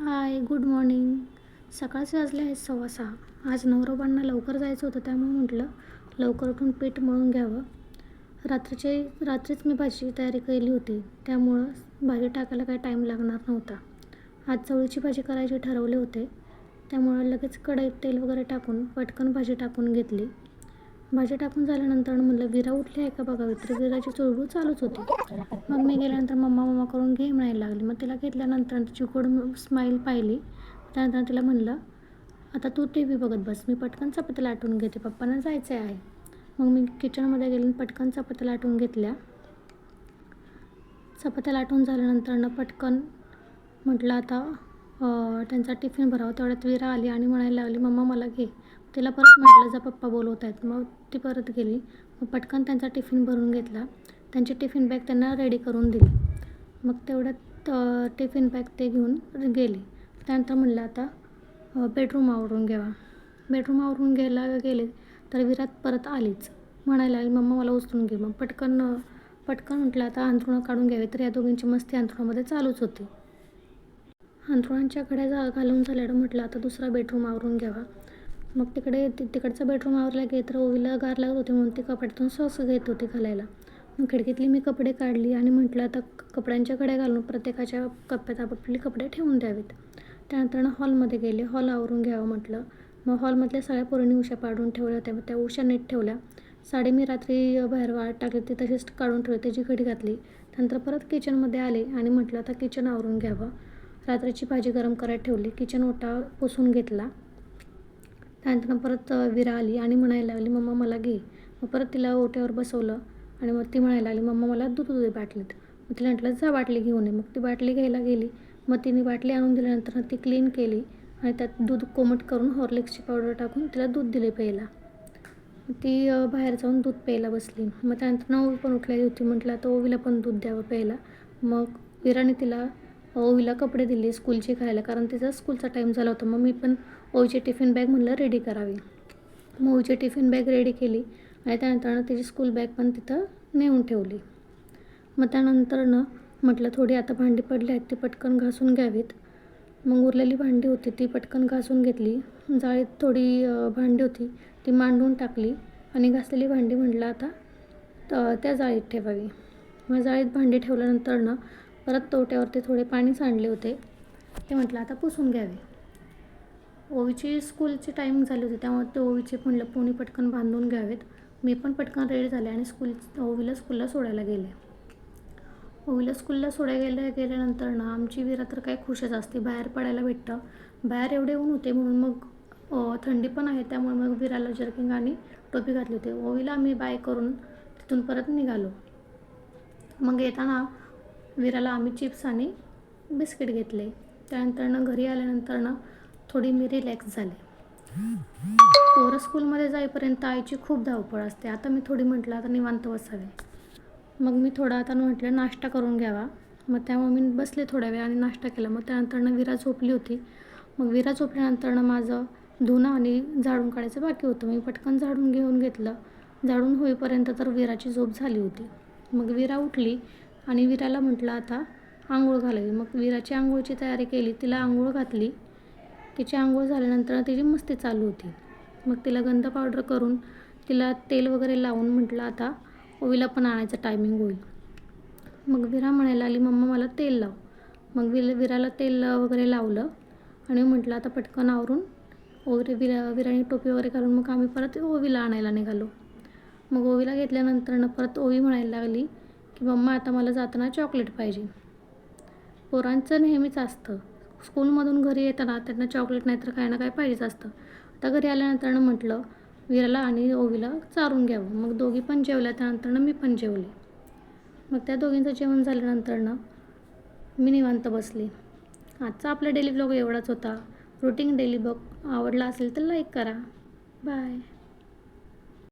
Hi good morning. सकाळचे वाजले आहेत सव्वा सहा. आज नवरोबांना लवकर जायचं होतं त्यामुळे म्हटलं लवकर उठून पीठ मळून घ्यावं. रात्रीचे रात्रीच मी भाजीची तयारी केली होती. त्यामुळं भाजी टाकायला काही टाईम लागणार नव्हता. आज चवळीची भाजी करायची ठरवले होते. त्यामुळं लगेच कढईत तेल वगैरे टाकून पटकन भाजी टाकून घेतली. भाजी टाकून झाल्यानंतर म्हणलं विरा उठली आहे का बघावी तर विराची चुळबुळ चालूच होती. मग मी गेल्यानंतर मम्मा मम्मा करून घे म्हणायला लागली. मग तिला घेतल्यानंतर तिची गोड स्माईल पाहिली. त्यानंतर तिला म्हणलं आता तू टी व्ही बघत बस. मी पटकन चपात्या लाटून घेते. पप्पांना जायचं आहे. मग मी किचनमध्ये गेले आणि पटकन चपात्या लाटून घेतल्या. चपात्या लाटून झाल्यानंतरनं पटकन म्हटलं आता त्यांचा टिफिन भरावा. तेवढ्यात विरा आली आणि म्हणायला लागली मम्मा मला घे. तिला परत म्हटलं जा पप्पा बोलवत आहेत मग ती परत गेली. मग पटकन त्यांचा टिफिन भरून घेतला. त्यांची टिफिन बॅग त्यांना रेडी करून दिली. मग तेवढ्यात टिफिन बॅग ते घेऊन गेली. त्यानंतर म्हणलं आता बेडरूम आवरून घ्यावा बेडरूम आवरून घ्यायला गेले तर विरात परत आलीच. म्हणायला लागली मम्मा मला उचलून घे. मग पटकन पटकन म्हटलं आता अंथरुणं काढून घ्यावे तर या दोघींची मस्ती अंथरुणामध्ये चालूच होती. अंथरुणांच्या कड्या जा घालून झाल्यावर म्हटलं आता दुसरा बेडरूम आवरून घ्यावा. मग तिकडे ति तिकडचा बेडरूम आवरला गे तर ओवीला गार लागत होते म्हणून ती कपड्यातून सॉस घेत होती घालायला मग खिडकीतली मी कपडे काढली आणि म्हटलं आता कपड्यांच्या कड्या घालून प्रत्येकाच्या कप्प्यात आपापली कपडे ठेवून द्यावेत. त्यानंतर हॉलमध्ये गेले हॉल आवरून घ्यावं म्हटलं. मग हॉलमधल्या सगळ्या पोरींनी उशा पाडून ठेवल्या होत्या मग त्या उशा नीट ठेवल्या. साडी मी रात्री बाहेर वाळत टाकली ती तशीच काढून ठेवली त्याची घडी घातली. त्यानंतर परत किचनमध्ये आले आणि म्हटलं आता किचन आवरून घ्यावं. रात्रीची भाजी गरम करायला ठेवली किचन ओटा पुसून घेतला. त्यानंतर परत विरा आली आणि म्हणायला लागली मम्मा मला घे. मग परत तिला ओट्यावर बसवलं आणि मग ती म्हणायला लागली मम्मा मला दूध दे बाटलीत. मग तिला म्हटलं जा बाटली घेऊन ये. मग ती बाटली घ्यायला गेली. मग तिने बाटली आणून दिल्यानंतर ती क्लीन केली आणि त्यात दूध कोमट करून हॉर्लिक्सची पावडर टाकून तिला दूध दिले प्यायला. ती बाहेर जाऊन दूध प्यायला बसली. मग त्यानंतर ओवी पण उठलेली होती म्हटलं आता ओवीला पण दूध द्यावं प्यायला. मग विराने तिला ओवीला कपडे दिले स्कूलचे खायला कारण तिचा स्कूलचा टाईम झाला होता. मग मी पण ओवीची टिफिन बॅग म्हणलं रेडी करावी. मग ओवीची टिफिन बॅग रेडी केली आणि त्यानंतर तिची स्कूल बॅग पण तिथं नेऊन ठेवली. मग त्यानंतरनं म्हटलं थोडी आता भांडी पडली आहेत ती पटकन घासून घ्यावीत. मग उरलेली भांडी होती ती पटकन घासून घेतली. जाळीत थोडी भांडी होती ती मांडून टाकली आणि घासलेली भांडी म्हटलं आता त्या जाळीत ठेवावी. मग जाळीत भांडी ठेवल्यानंतर ना परत तोट्यावरती थोडे पाणी सांडले होते. ते म्हटलं आता पुसून घ्यावे. ओवीची स्कूलची टाईम झाली होती त्यामुळे ते ओवीचे म्हणलं पोणी पटकन बांधून घ्यावेत. मी पण पटकन रेडी झाले आणि स्कूल ओवीला स्कूलला सोडायला गेले. ओवीला स्कूलला सोडायला गेल्या गेल्यानंतर ना आमची विरा तर काय खुशच असते बाहेर पडायला भेटतं. बाहेर एवढे ऊन होते म्हणून मग थंडी पण आहे त्यामुळे मग विराला जर्किंग आणि टोपी घातली होती. ओवीला आम्ही बाय करून तिथून परत निघालो. मग येताना विराला आम्ही चिप्स आणि बिस्किट घेतले. त्यानंतरनं घरी आल्यानंतरनं थोडी मी रिलॅक्स झाले. पोरं स्कूलमध्ये जाईपर्यंत आईची खूप धावपळ असते. आता मी थोडी म्हटलं आता निवांत बसावे. मग मी थोडा आता म्हटलं नाश्ता करून घ्यावा. मग त्यामुळे मी बसले थोड्या वेळ आणि नाश्ता केला. मग त्यानंतरनं विरा झोपली होती. मग विरा झोपल्यानंतरनं माझं धुणं आणि झाडून काढायचं बाकी होतं. मी पटकन झाडून घेऊन घेतलं. झाडून होईपर्यंत तर विराची झोप झाली होती. मग विरा उठली. आणि विराला म्हटलं आता आंघोळ घालावी. मग विराची आंघोळची तयारी केली. तिला आंघोळ घातली. तिची आंघोळ झाल्यानंतर तिची मस्ती चालू होती. मग तिला गंध पावडर करून तिला तेल वगैरे लावून म्हटलं आता ओवीला पण आणायचं टायमिंग होईल. मग विरा म्हणायला आली मम्मा मला तेल लाव. मग विल विराला तेल वगैरे लावलं आणि म्हटलं आता पटकन आवरून वगैरे विरा विराने टोपी वगैरे घालून मग आम्ही परत ओवीला आणायला निघालो. मग ओवीला घेतल्यानंतर परत ओवी म्हणायला लागली की मम्मा आता मला जाताना चॉकलेट पाहिजे. पोरांचं नेहमीच असतं. स्कूलमधून घरी येताना त्यांना चॉकलेट नाहीतर काही ना काही पाहिजेच असतं. आता घरी आल्यानंतर म्हटलं विराला आणि ओवीला चारून घ्यावं. मग दोघी पण जेवल्या त्यानंतर मी पण जेवले. मग त्या दोघींचं जेवण झाल्यानंतर मी निवांत बसले. आजचा आपला डेली ब्लॉग एवढाच होता. रुटीन डेली ब्लॉग आवडला असेल तर लाईक करा. बाय